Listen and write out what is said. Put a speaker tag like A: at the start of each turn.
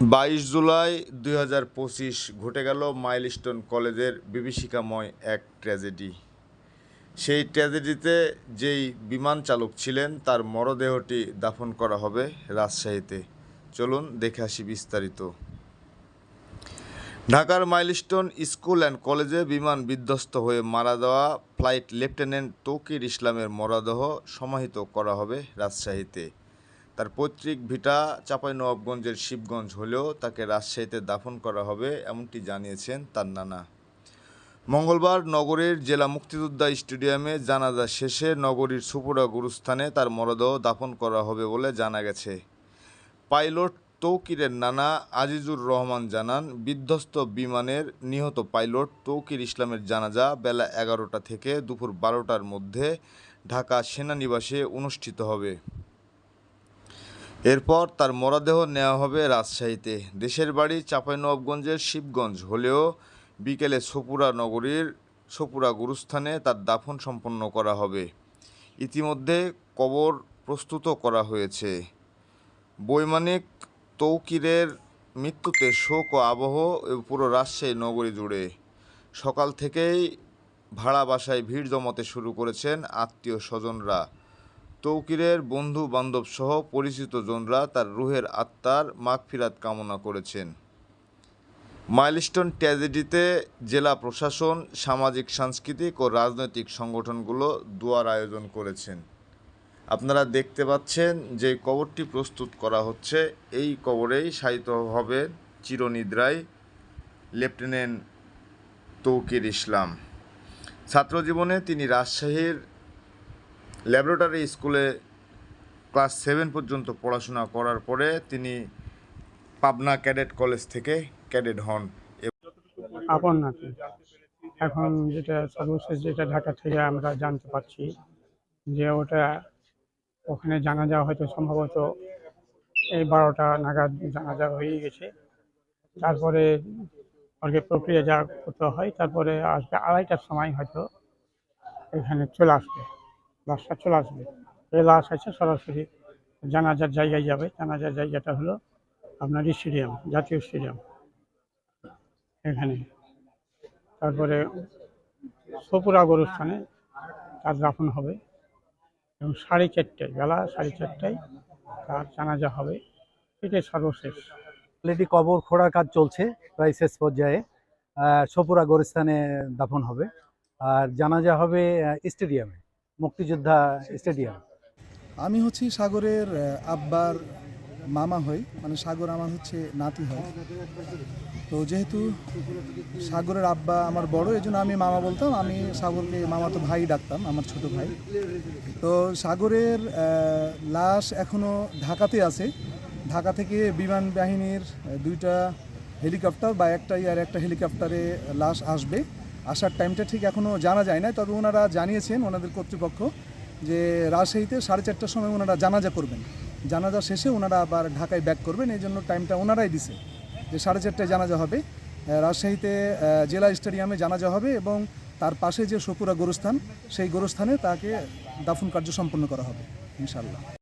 A: বাইশ জুলাই দুই হাজার পঁচিশ ঘটে গেল মাইলস্টোন কলেজের বিভীষিকাময় এক ট্র্যাজেডি। সেই ট্র্যাজেডিতে যেই বিমান চালক ছিলেন, তার মরদেহটি দাফন করা হবে রাজশাহীতে। চলুন দেখে আসি বিস্তারিত। ঢাকার মাইলস্টোন স্কুল অ্যান্ড কলেজে বিমান বিধ্বস্ত হয়ে মারা যাওয়া ফ্লাইট লেফটেন্যান্ট তৌকির ইসলামের মরদেহ সমাহিত করা হবে রাজশাহীতে। তার পৈতৃক ভিটা চাঁপাইনবাবগঞ্জের শিবগঞ্জ হলেও তাকে রাজশাহীতে দাফন করা হবে এমনটি জানিয়েছেন তার নানা। মঙ্গলবার নগরীর জেলা মুক্তিযোদ্ধা স্টেডিয়ামে জানাজা শেষে নগরীর সুপুরা গুরুস্থানে তার মরদেহ দাফন করা হবে বলে জানা গেছে। পাইলট তৌকিরের নানা আজিজুর রহমান জানান, বিধ্বস্ত বিমানের নিহত পাইলট তৌকির ইসলামের জানাজা বেলা এগারোটা থেকে দুপুর বারোটার মধ্যে ঢাকা সেনানিবাসে অনুষ্ঠিত হবে। এরপর তার মরদেহ নেওয়া হবে রাজশাহীতে। দেশের বাড়ি চাঁপাইনবাবগঞ্জের শিবগঞ্জ। হলেও বিকেলে সপুরা নগরীর সপুরা গুরুস্থানে তার দাফন সম্পন্ন করা হবে। ইতিমধ্যে কবর প্রস্তুত করা হয়েছে। বৈমানিক তৌকিরের মৃত্যুতে শোক ও আবহ পুরো রাজশাহী নগরী জুড়ে। সকাল থেকেই ভাড়া বাসায় ভিড় জমাতে শুরু করেছেন আত্মীয় স্বজনরা। তৌকিরের বন্ধু বান্ধব সহ পরিচিত জনরা তার রুহের আত্মার মাগফিরাত কামনা করেছেন। মাইলস্টোন ট্র্যাজেডিতে জেলা প্রশাসন, সামাজিক, সাংস্কৃতিক ও রাজনৈতিক সংগঠনগুলো দোয়ার আয়োজন করেছেন। আপনারা দেখতে পাচ্ছেন যে কবরটি প্রস্তুত করা হচ্ছে। এই কবরেই শায়িত হবে চিরনিদ্রায় লেফটেন্যান্ট তৌকির ইসলাম। ছাত্রজীবনে তিনি রাজশাহীর ল্যাবরেটরি স্কুলে ক্লাস সেভেন পর্যন্ত পড়াশোনা করার পরে তিনি পাবনা ক্যাডেট কলেজ থেকে ক্যাডেট হন।
B: আপন এখন যেটা সর্বশেষ যেটা ঢাকা থেকে আমরা জানতে পারছি যে ওটা ওখানে জানা জানাজা হয়তো সম্ভবত এই বারোটা নাগাদ জানা জানাজা হয়ে গেছে। তারপরে অনেক প্রক্রিয়া যা করতে হয়, তারপরে আজকে আড়াইটার সময় হয়তো এখানে চলে আসবে। লাশটা চলে আসবে। এই লাশ আছে সরাসরি জানাজার জায়গায় যাবে। জানাজার জায়গাটা হলো আপনার স্টেডিয়াম, জাতীয় স্টেডিয়াম। এখানে। তারপরে সপুরা গরুস্থানে তার দাফন হবে এবং সাড়ে চারটায়, বেলা সাড়ে চারটায় তার জানাজা হবে। এটাই সর্বশেষ।
C: অলরেডি কবর খোঁড়ার কাজ চলছে, প্রায় শেষ পর্যায়ে। সপুরা গোরস্থানে দাফন হবে। আর জানাজা হবে স্টেডিয়ামে। মুক্তিযোদ্ধা স্টেডিয়াম?
D: আমি হচ্ছি সাগরের আব্বার মামা হই। মানে সাগর আমার হচ্ছে নাতি হয়। তো যেহেতু সাগরের আব্বা আমার বড় এই আমি মামা বলতাম। আমি সাগরকে মামা তো ভাই ডাকতাম, আমার ছোট ভাই। তো সাগরের লাশ এখনও ঢাকাতে আছে। ঢাকা থেকে বিমান বাহিনীর দুইটা হেলিকপ্টার বা একটাই আর একটা হেলিকপ্টারে লাশ আসবে। আসার টাইমটা ঠিক এখনও জানা যায় না তবে ওনারা জানিয়েছেন, ওনাদের কর্তৃপক্ষ, যে রাজশাহীতে সাড়ে চারটার সময় ওনারা জানাজা করবেন। জানাজা শেষে ওনারা আবার ঢাকায় ব্যাক করবেন, এই জন্য টাইমটা ওনারাই দিছে, যে সাড়ে চারটায় জানাজা হবে। রাজশাহীতে জেলা স্টেডিয়ামে জানাজা হবে এবং তার পাশে যে সপুরা গোরস্থান, সেই গোরস্থানে তাকে দাফন কার্য সম্পন্ন করা হবে ইনশাল্লাহ